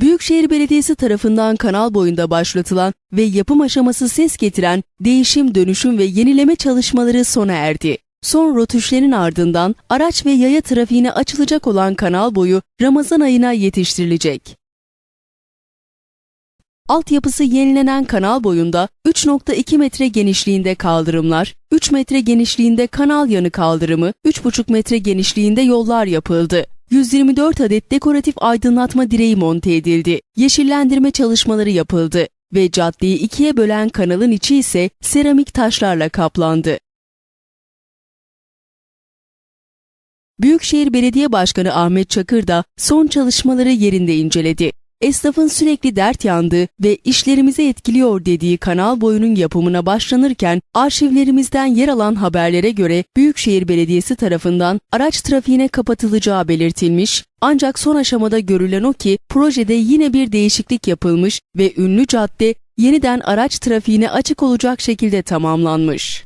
Büyükşehir Belediyesi tarafından kanal boyunda başlatılan ve yapım aşaması ses getiren değişim, dönüşüm ve yenileme çalışmaları sona erdi. Son rotuşların ardından araç ve yaya trafiğine açılacak olan kanal boyu Ramazan ayına yetiştirilecek. Altyapısı yenilenen kanal boyunda 3.2 metre genişliğinde kaldırımlar, 3 metre genişliğinde kanal yanı kaldırımı, 3.5 metre genişliğinde yollar yapıldı. 124 adet dekoratif aydınlatma direği monte edildi. Yeşillendirme çalışmaları yapıldı ve caddeyi ikiye bölen kanalın içi ise seramik taşlarla kaplandı. Büyükşehir Belediye Başkanı Ahmet Çakır da son çalışmaları yerinde inceledi. Esnafın sürekli dert yandığı ve işlerimizi etkiliyor dediği kanal boyunun yapımına başlanırken arşivlerimizden yer alan haberlere göre Büyükşehir Belediyesi tarafından araç trafiğine kapatılacağı belirtilmiş ancak son aşamada görülen o ki projede yine bir değişiklik yapılmış ve ünlü cadde yeniden araç trafiğine açık olacak şekilde tamamlanmış.